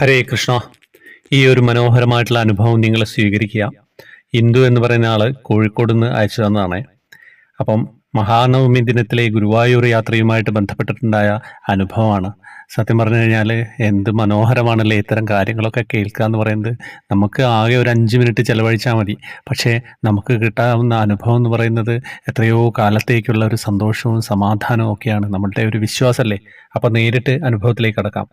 ഹരേ കൃഷ്ണ. ഈ ഒരു മനോഹരമായിട്ടുള്ള അനുഭവം നിങ്ങൾ സ്വീകരിക്കുക. ഇന്ദു എന്ന് പറയുന്ന ആൾ കോഴിക്കോട് നിന്ന് അയച്ചു തന്നതാണ്. അപ്പം മഹാനവമി ദിനത്തിലെ ഗുരുവായൂർ യാത്രയുമായിട്ട് ബന്ധപ്പെട്ടിട്ടുണ്ടായ അനുഭവമാണ്. സത്യം പറഞ്ഞു കഴിഞ്ഞാൽ എന്ത് മനോഹരമാണല്ലേ ഇത്തരം കാര്യങ്ങളൊക്കെ കേൾക്കുക എന്ന് പറയുന്നത്. നമുക്ക് ആകെ ഒരു അഞ്ച് മിനിറ്റ് ചിലവഴിച്ചാൽ മതി. പക്ഷേ നമുക്ക് കിട്ടാവുന്ന അനുഭവം എന്ന് പറയുന്നത് എത്രയോ കാലത്തേക്കുള്ള ഒരു സന്തോഷവും സമാധാനവും ഒക്കെയാണ്. നമ്മളുടെ ഒരു വിശ്വാസമല്ലേ അപ്പോൾ നേരിട്ട് അനുഭവത്തിലേക്ക് കടക്കാം.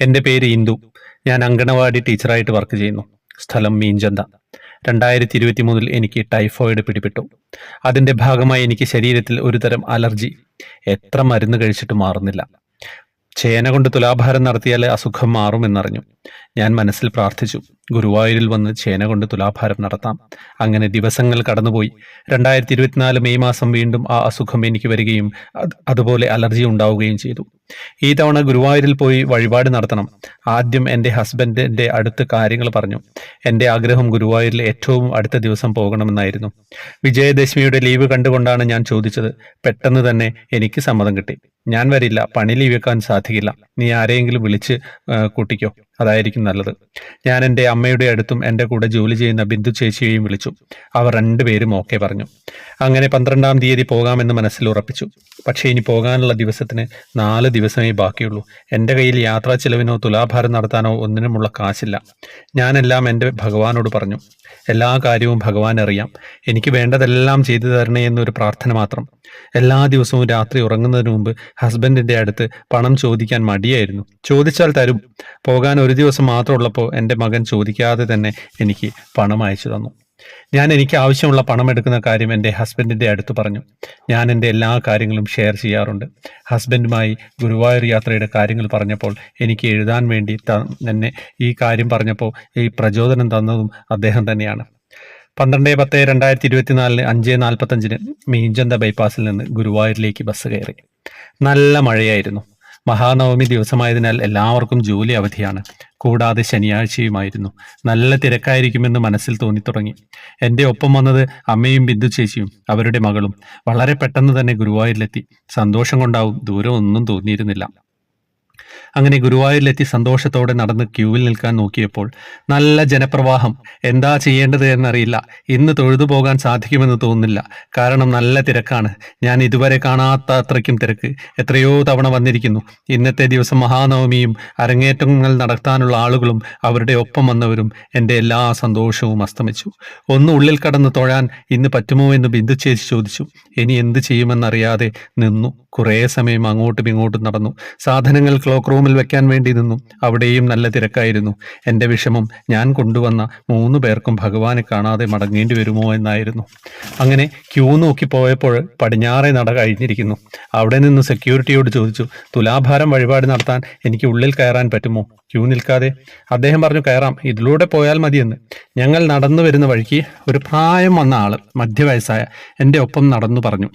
എന്റെ പേര് ഇന്ദു. ഞാൻ അങ്കണവാടി ടീച്ചറായിട്ട് വർക്ക് ചെയ്യുന്നു. സ്ഥലം മീഞ്ചന്ത. രണ്ടായിരത്തി ഇരുപത്തി മൂന്നിൽ എനിക്ക് ടൈഫോയിഡ് പിടിപെട്ടു. അതിന്റെ ഭാഗമായി എനിക്ക് ശരീരത്തിൽ ഒരുതരം അലർജി. എത്ര മരുന്ന് കഴിച്ചിട്ട് മാറുന്നില്ല. ചേന കൊണ്ട് തുലാഭാരം നടത്തിയാൽ അസുഖം മാറുമെന്നറിഞ്ഞു. ഞാൻ മനസ്സിൽ പ്രാർത്ഥിച്ചു. ഗുരുവായൂരിൽ വന്ന് ചേന കൊണ്ട് തുലാഭാരം നടത്താം. അങ്ങനെ ദിവസങ്ങൾ കടന്നുപോയി. രണ്ടായിരത്തി ഇരുപത്തിനാല് മെയ് മാസം വീണ്ടും ആ അസുഖം എനിക്ക് വരികയും അത് അതുപോലെ അലർജി ഉണ്ടാവുകയും ചെയ്തു. ഈ തവണ ഗുരുവായൂരിൽ പോയി വഴിപാട് നടത്തണം. ആദ്യം എന്റെ ഹസ്ബൻഡിന്റെ അടുത്ത് കാര്യങ്ങൾ പറഞ്ഞു. എന്റെ ആഗ്രഹം ഗുരുവായൂരിൽ ഏറ്റവും അടുത്ത ദിവസം പോകണമെന്നായിരുന്നു. വിജയദശമിയുടെ ലീവ് കണ്ടുകൊണ്ടാണ് ഞാൻ ചോദിച്ചത്. പെട്ടെന്ന് തന്നെ എനിക്ക് സമ്മതം കിട്ടി. ഞാൻ വരില്ല. പണി ലീവ് വെക്കാൻ സാധിക്കില്ല. നീ ആരെയെങ്കിലും വിളിച്ച് കൂട്ടിക്കോ. അതായിരിക്കും നല്ലത്. ഞാൻ എന്റെ അമ്മയുടെ അടുത്തും എന്റെ കൂടെ ജോലി ചെയ്യുന്ന ബിന്ദു ചേച്ചിയെയും വിളിച്ചു. അവർ രണ്ടുപേരും ഓക്കെ പറഞ്ഞു. അങ്ങനെ പന്ത്രണ്ടാം തീയതി പോകാമെന്ന് മനസ്സിൽ ഉറപ്പിച്ചു. പക്ഷേ ഇനി പോകാനുള്ള ദിവസത്തിന് നാല് ദിവസമേ ബാക്കിയുള്ളൂ. എന്റെ കയ്യിൽ യാത്രാ ചെലവിനോ തുലാഭാരം നടത്താനോ ഒന്നിനുമുള്ള കാശില്ല. ഞാനെല്ലാം എന്റെ ഭഗവാനോട് പറഞ്ഞു. എല്ലാ കാര്യവും ഭഗവാൻ അറിയാം. എനിക്ക് വേണ്ടതെല്ലാം ചെയ്തു തരണേ എന്നൊരു പ്രാർത്ഥന മാത്രം. എല്ലാ ദിവസവും രാത്രി ഉറങ്ങുന്നതിന് മുമ്പ് ഹസ്ബൻഡിന്റെ അടുത്ത് പണം ചോദിക്കാൻ മടിയായിരുന്നു. ചോദിച്ചാൽ തരും. പോകാൻ ഒരു ദിവസം മാത്രമുള്ളപ്പോൾ എന്റെ മകൻ ചോദിക്കാതെ തന്നെ എനിക്ക് പണം അയച്ചു തന്നു. ഞാൻ എനിക്ക് ആവശ്യമുള്ള പണം എടുക്കുന്ന കാര്യം എന്റെ ഹസ്ബൻഡിന്റെ അടുത്ത് പറഞ്ഞു. ഞാൻ എന്റെ എല്ലാ കാര്യങ്ങളും ഷെയർ ചെയ്യാറുണ്ട്. ഹസ്ബൻഡുമായി ഗുരുവായൂർ യാത്രയുടെ കാര്യങ്ങൾ പറഞ്ഞപ്പോൾ എനിക്ക് എഴുതാൻ വേണ്ടി തന്നെ ഈ കാര്യം പറഞ്ഞപ്പോൾ ഈ പ്രചോദനം തന്നതും അദ്ദേഹം തന്നെയാണ്. പന്ത്രണ്ട് പത്ത് രണ്ടായിരത്തി ഇരുപത്തിനാലിന് അഞ്ച് നാൽപ്പത്തഞ്ചിന് മീഞ്ചന്ത ബൈപ്പാസിൽ നിന്ന് ഗുരുവായൂരിലേക്ക് ബസ് കയറി. നല്ല മഴയായിരുന്നു. മഹാനവമി ദിവസമായതിനാൽ എല്ലാവർക്കും ജോലി അവധിയാണ്. കൂടാതെ ശനിയാഴ്ചയുമായിരുന്നു. നല്ല തിരക്കായിരിക്കുമെന്ന് മനസ്സിൽ തോന്നിത്തുടങ്ങി. എന്റെ ഒപ്പം വന്നത് അമ്മയും ബിന്ദു ചേച്ചിയും അവരുടെ മകളും. വളരെ പെട്ടെന്ന് തന്നെ ഗുരുവായൂരിലെത്തി. സന്തോഷം കൊണ്ടാവും. ദൂരം ഒന്നും തോന്നിയിരുന്നില്ല. അങ്ങനെ ഗുരുവായൂരിലെത്തി സന്തോഷത്തോടെ നടന്ന് ക്യൂവിൽ നിൽക്കാൻ നോക്കിയപ്പോൾ നല്ല ജനപ്രവാഹം. എന്താ ചെയ്യേണ്ടത് എന്നറിയില്ല. ഇന്ന് തൊഴുതു പോകാൻ സാധിക്കുമെന്ന് തോന്നുന്നില്ല. കാരണം നല്ല തിരക്കാണ്. ഞാൻ ഇതുവരെ കാണാത്ത അത്രയ്ക്കും തിരക്ക്. എത്രയോ തവണ വന്നിരിക്കുന്നു. ഇന്നത്തെ ദിവസം മഹാനവമിയും അരങ്ങേറ്റങ്ങൾ നടത്താനുള്ള ആളുകളും അവരുടെ ഒപ്പം വന്നവരും എന്റെ എല്ലാ സന്തോഷവും അസ്തമിച്ചു. ഒന്ന് ഉള്ളിൽ കടന്ന് തൊഴാൻ ഇന്ന് പറ്റുമോ എന്ന് ബിന്ദു ചേച്ചി ചോദിച്ചു. ഇനി എന്ത് ചെയ്യുമെന്നറിയാതെ നിന്നു. കുറേ സമയം അങ്ങോട്ടും ഇങ്ങോട്ടും നടന്നു. സാധനങ്ങൾ ക്ലോക്ക് റൂമിൽ വെക്കാൻ വേണ്ടി നിന്നു. അവിടെയും നല്ല തിരക്കായിരുന്നു. എന്റെ വിഷമം ഞാൻ കൊണ്ടുവന്ന മൂന്ന് പേർക്കും ഭഗവാനെ കാണാതെ മടങ്ങേണ്ടി വരുമോ എന്നായിരുന്നു. അങ്ങനെ ക്യൂ നോക്കി പോയപ്പോൾ പടിഞ്ഞാറെ നട കഴിഞ്ഞിരിക്കുന്നു. അവിടെ നിന്ന് സെക്യൂരിറ്റിയോട് ചോദിച്ചു തുലാഭാരം വഴിപാട് നടത്താൻ എനിക്ക് ഉള്ളിൽ കയറാൻ പറ്റുമോ? ക്യൂ നിൽക്കാതെ അദ്ദേഹം പറഞ്ഞു കയറാം ഇതിലൂടെ പോയാൽ മതിയെന്ന്. ഞങ്ങൾ നടന്നു വരുന്ന വഴിക്ക് ഒരു പ്രായം വന്ന ആൾ മധ്യവയസ്സായ എന്റെ ഒപ്പം നടന്നു പറഞ്ഞു.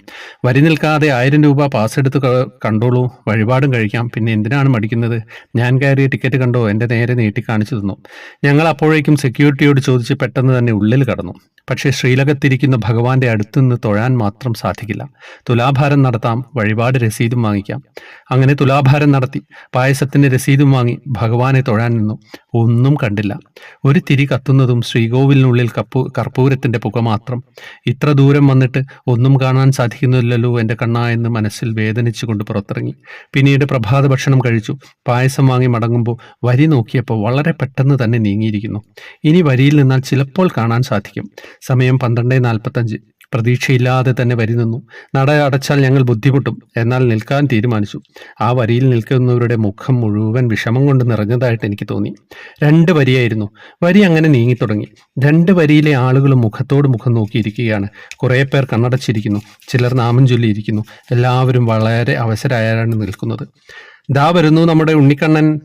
വരി നിൽക്കാതെ ആയിരം രൂപ പാസ് എടുത്ത് കണ്ടോളൂ വഴിപാടും കഴിക്കാം. പിന്നെ എന്തിനാണ് മടിക്കുന്നത്? ഞാൻ കയറിയ ടിക്കറ്റ് കണ്ടോ? എന്റെ നേരെ നീട്ടി കാണിച്ചു തന്നു. ഞങ്ങൾ അപ്പോഴേക്കും സെക്യൂരിറ്റിയോട് ചോദിച്ച് പെട്ടെന്ന് തന്നെ ഉള്ളിൽ കടന്നു. പക്ഷേ ശ്രീലകത്തിരിക്കുന്ന ഭഗവാന്റെ അടുത്തുനിന്ന് തൊഴാൻ മാത്രം സാധിക്കില്ല. തുലാഭാരം നടത്താം വഴിപാട് രസീതും വാങ്ങിക്കാം. അങ്ങനെ തുലാഭാരം നടത്തി പായസത്തിന്റെ രസീതും വാങ്ങി ഭഗവാനെ തൊഴാൻ നിന്നു. ഒന്നും കണ്ടില്ല. ഒരു തിരി കത്തുന്നതും ശ്രീകോവിലിനുള്ളിൽ കപ്പൂ കർപ്പൂരത്തിന്റെ പുക മാത്രം. ഇത്ര ദൂരം വന്നിട്ട് ഒന്നും കാണാൻ സാധിക്കുന്നില്ലല്ലോ എന്റെ കണ്ണാ എന്ന് മനസ്സിൽ വേദനിച്ചുകൊണ്ട് പുറത്തിറങ്ങി. പിന്നീട് പ്രഭാത ഭക്ഷണം കഴിച്ചു. പായസം വാങ്ങി മടങ്ങുമ്പോൾ വരി നോക്കിയപ്പോൾ വളരെ പെട്ടെന്ന് തന്നെ നീങ്ങിയിരിക്കുന്നു. ഇനി വരിയിൽ നിന്നാൽ ചിലപ്പോൾ കാണാൻ സാധിക്കും. സമയം പന്ത്രണ്ട് നാൽപ്പത്തഞ്ച്. പ്രതീക്ഷയില്ലാതെ തന്നെ വരി നിന്നു നട അടച്ചാൽ ഞങ്ങൾ ബുദ്ധിമുട്ടും. എന്നാൽ നിൽക്കാൻ തീരുമാനിച്ചു. ആ വരിയിൽ നിൽക്കുന്നവരുടെ മുഖം മുഴുവൻ വിഷമം കൊണ്ട് നിറഞ്ഞതായിട്ട് എനിക്ക് തോന്നി. രണ്ട് വരിയായിരുന്നു. വരി അങ്ങനെ നീങ്ങിത്തുടങ്ങി. രണ്ട് വരിയിലെ ആളുകൾ മുഖത്തോട് മുഖം നോക്കിയിരിക്കുകയാണ്. കുറേ പേർ കണ്ണടച്ചിരിക്കുന്നു. ചിലർ നാമം ചൊല്ലിയിരിക്കുന്നു. എല്ലാവരും വളരെ അവസരായാണ് നിൽക്കുന്നത്. ദാ വരുന്നു നമ്മുടെ ഉണ്ണിക്കണ്ണൻ.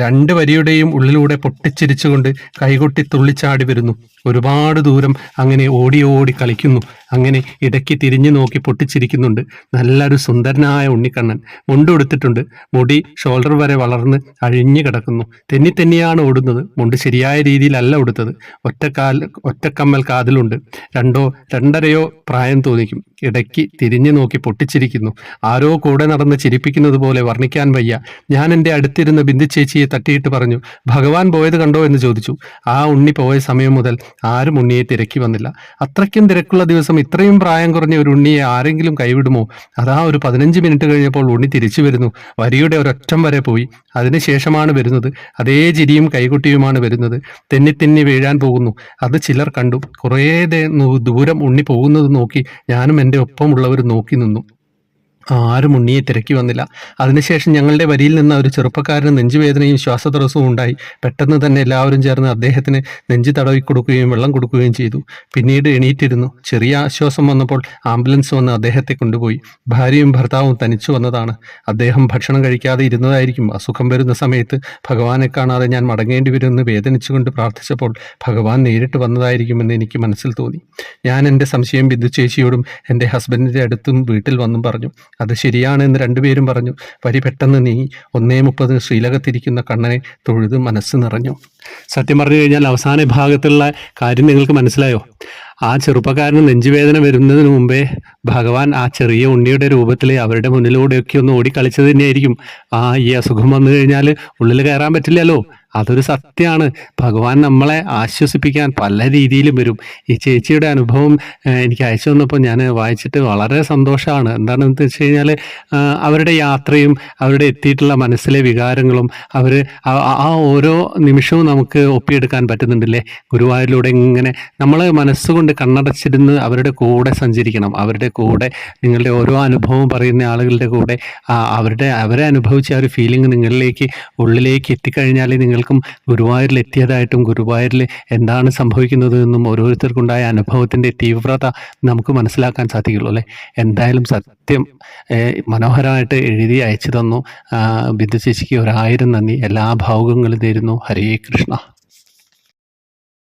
രണ്ട് വരിയുടെയും ഉള്ളിലൂടെ പൊട്ടിച്ചിരിച്ചുകൊണ്ട് കൈകൊട്ടി തുള്ളിച്ചാടി വരുന്നു. ഒരുപാട് ദൂരം അങ്ങനെ ഓടി ഓടി കളിക്കുന്നു. അങ്ങനെ ഇടയ്ക്ക് തിരിഞ്ഞു നോക്കി പൊട്ടിച്ചിരിക്കുന്നുണ്ട്. നല്ലൊരു സുന്ദരനായ ഉണ്ണിക്കണ്ണൻ. മുണ്ട് കൊടുത്തിട്ടുണ്ട് മുടി ഷോൾഡർ വരെ വളർന്ന് അഴിഞ്ഞു കിടക്കുന്നു. തെന്നി തെന്നിയാണ് ഓടുന്നത്. മുണ്ട് ശരിയായ രീതിയിലല്ല ഉടുത്തത് ഒറ്റക്കാൽ ഒറ്റക്കമ്മൽ കാതിലുണ്ട്. രണ്ടോ രണ്ടരയോ പ്രായം തോന്നിക്കും. ഇടയ്ക്ക് തിരിഞ്ഞു നോക്കി പൊട്ടിച്ചിരിക്കുന്നു. ആരോ കൂടെ നടന്ന് ചിരിപ്പിക്കുന്നത് പോലെ വർണിക്കാൻ വയ്യ. ഞാൻ എന്റെ അടുത്തിരുന്ന ബിന്ദു ചേച്ചിയെ തട്ടിയിട്ട് പറഞ്ഞു ഭഗവാൻ പോയത് കണ്ടോ? എന്ന് ചോദിച്ചു. ആ ഉണ്ണി പോയ സമയം മുതൽ ആരും ഉണ്ണിയെ തിരക്കി വന്നില്ല. അത്രയ്ക്കും തിരക്കുള്ള ദിവസം ഇത്രയും പ്രായം കുറഞ്ഞ ഒരു ഉണ്ണിയെ ആരെങ്കിലും കൈവിടുമോ? അതാ ഒരു പതിനഞ്ച് മിനിറ്റ് കഴിഞ്ഞപ്പോൾ ഉണ്ണി തിരിച്ചു വരുന്നു. വരിയുടെ ഒരൊറ്റം വരെ പോയി. അതിനുശേഷമാണ് വരുന്നത്. അതേ ചിരിയും കൈകുട്ടിയുമാണ് വരുന്നത്. തെന്നി തെന്നി വീഴാൻ പോകുന്നു. അത് ചിലർ കണ്ടു. കുറേ ദൂരം ഉണ്ണി പോകുന്നത് നോക്കി ഞാനും എന്റെ ഒപ്പമുള്ളവർ നോക്കി നിന്നു. ആരും ഉണ്ണിയെ തിരക്കി വന്നില്ല. അതിനുശേഷം ഞങ്ങളുടെ വരിയിൽ നിന്ന് ഒരു ചെറുപ്പക്കാരന് നെഞ്ചുവേദനയും ശ്വാസതടസ്സവും ഉണ്ടായി. പെട്ടെന്ന് തന്നെ എല്ലാവരും ചേർന്ന് അദ്ദേഹത്തിന് നെഞ്ചു തടവി കൊടുക്കുകയും വെള്ളം കൊടുക്കുകയും ചെയ്തു. പിന്നീട് എണീറ്റിരുന്നു. ചെറിയ ആശ്വാസം വന്നപ്പോൾ ആംബുലൻസ് വന്ന് അദ്ദേഹത്തെ കൊണ്ടുപോയി. ഭാര്യയും ഭർത്താവും തനിച്ചു വന്നതാണ്. അദ്ദേഹം ഭക്ഷണം കഴിക്കാതെ ഇരുന്നതായിരിക്കും. അസുഖം വരുന്ന സമയത്ത് ഭഗവാനെ കാണാതെ ഞാൻ മടങ്ങേണ്ടി വരുമെന്ന് വേദനിച്ചുകൊണ്ട് പ്രാർത്ഥിച്ചപ്പോൾ ഭഗവാൻ നേരിട്ട് വന്നതായിരിക്കുമെന്ന് എനിക്ക് മനസ്സിൽ തോന്നി. ഞാൻ എന്റെ സംശയം ബിന്ദു ചേച്ചിയോടും എന്റെ ഹസ്ബൻഡിന്റെ അടുത്തും വീട്ടിൽ വന്നും പറഞ്ഞു. അത് ശരിയാണ് എന്ന് രണ്ടുപേരും പറഞ്ഞു. വരി പെട്ടെന്ന് നീ ഒന്നേ മുപ്പതിന് ശ്രീലകത്തിരിക്കുന്ന കണ്ണനെ തൊഴുത് മനസ്സ് നിറഞ്ഞു. സത്യം പറഞ്ഞു കഴിഞ്ഞാൽ അവസാന ഭാഗത്തുള്ള കാര്യം നിങ്ങൾക്ക് മനസ്സിലായോ? ആ ചെറുപ്പക്കാരന് നെഞ്ചുവേദന വരുന്നതിന് മുമ്പേ ഭഗവാൻ ആ ചെറിയ ഉണ്ണിയുടെ രൂപത്തിൽ അവരുടെ മുന്നിലൂടെയൊക്കെ ഒന്ന് ഓടിക്കളിച്ചത് തന്നെയായിരിക്കും. ആ ഈ അസുഖം വന്നു കഴിഞ്ഞാൽ ഉള്ളിൽ കയറാൻ പറ്റില്ലല്ലോ. അതൊരു സത്യമാണ് ഭഗവാൻ നമ്മളെ ആശ്വസിപ്പിക്കാൻ പല രീതിയിലും വരും. ഈ ചേച്ചിയുടെ അനുഭവം എനിക്ക് അയച്ചു തന്നപ്പോൾ ഞാൻ വായിച്ചിട്ട് വളരെ സന്തോഷമാണ്. എന്താണെന്ന് വെച്ച് കഴിഞ്ഞാൽ അവരുടെ യാത്രയും അവരുടെ എത്തിയിട്ടുള്ള മനസ്സിലെ വികാരങ്ങളും അവർ ആ ഓരോ നിമിഷവും നമുക്ക് ഒപ്പിയെടുക്കാൻ പറ്റുന്നുണ്ടല്ലേ? ഗുരുവായൂരിലൂടെ ഇങ്ങനെ നമ്മൾ മനസ്സുകൊണ്ട് കണ്ണടച്ചിരുന്ന് അവരുടെ കൂടെ സഞ്ചരിക്കണം. അവരുടെ കൂടെ നിങ്ങളുടെ ഓരോ അനുഭവം പറയുന്ന ആളുകളുടെ കൂടെ അവരുടെ അവരെ അനുഭവിച്ച ആ ഒരു ഫീലിംഗ് നിങ്ങളിലേക്ക് ഉള്ളിലേക്ക് എത്തിക്കഴിഞ്ഞാൽ നിങ്ങൾക്കും ഗുരുവായൂരിൽ എത്തിയതായിട്ടും ഗുരുവായൂരിൽ എന്താണ് സംഭവിക്കുന്നത് എന്നും ഓരോരുത്തർക്കുണ്ടായ അനുഭവത്തിന്റെ തീവ്രത നമുക്ക് മനസ്സിലാക്കാൻ സാധിക്കുള്ളൂ അല്ലേ? എന്തായാലും സത്യം മനോഹരമായിട്ട് എഴുതി അയച്ചു തന്നു. ബിന്ദു ചേച്ചിക്ക് ഒരായിരം നന്ദി. എല്ലാ ഭാവുകങ്ങളും തരുന്നു ഹരേ കൃഷ്ണ.